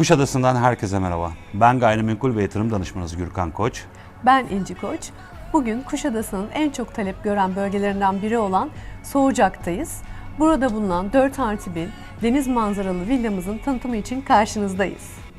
Kuşadası'ndan herkese merhaba. Ben gayrimenkul ve yatırım danışmanınız Gürkan Koç. Ben İnci Koç. Bugün Kuşadası'nın en çok talep gören bölgelerinden biri olan Soğucak'tayız. Burada bulunan 4 artı 1 deniz manzaralı villamızın tanıtımı için karşınızdayız.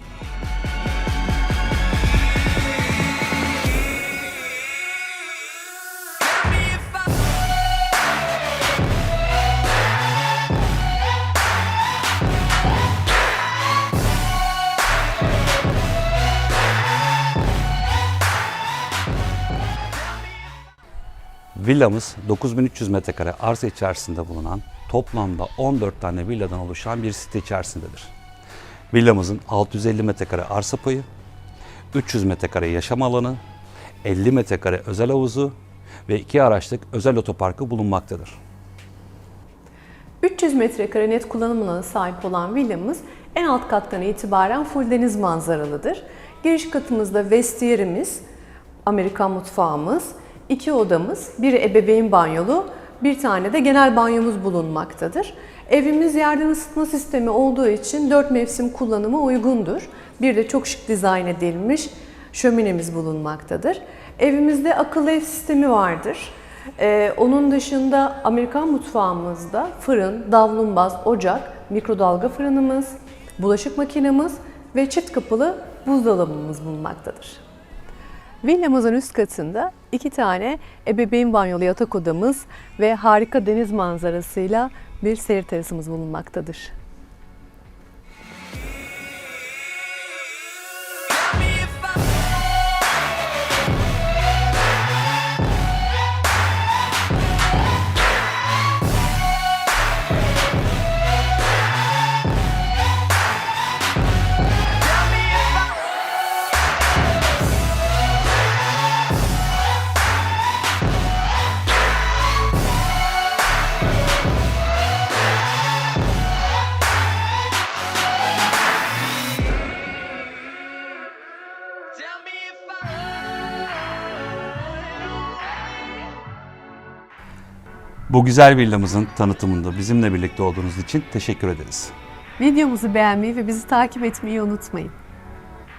Villamız 9300 metrekare arsa içerisinde bulunan toplamda 14 tane villadan oluşan bir site içerisindedir. Villamızın 650 metrekare arsa payı, 300 metrekare yaşam alanı, 50 metrekare özel havuzu ve 2 araçlık özel otoparkı bulunmaktadır. 300 metrekare net kullanım alanı sahip olan villamız en alt kattan itibaren full deniz manzaralıdır. Giriş katımızda vestiyerimiz, Amerikan mutfağımız, iki odamız, bir ebeveyn banyolu, bir tane de genel banyomuz bulunmaktadır. Evimiz yerden ısıtma sistemi olduğu için 4 mevsim kullanıma uygundur. Bir de çok şık dizayn edilmiş şöminemiz bulunmaktadır. Evimizde akıllı ev sistemi vardır. Ee, onun dışında Amerikan mutfağımızda fırın, davlumbaz, ocak, mikrodalga fırınımız, bulaşık makinemiz ve çift kapılı buzdolabımız bulunmaktadır. Villamızın üst katında iki tane ebeveyn banyolu yatak odamız ve harika deniz manzarasıyla bir seyir terasımız bulunmaktadır. Bu güzel villamızın tanıtımında bizimle birlikte olduğunuz için teşekkür ederiz. Videomuzu beğenmeyi ve bizi takip etmeyi unutmayın.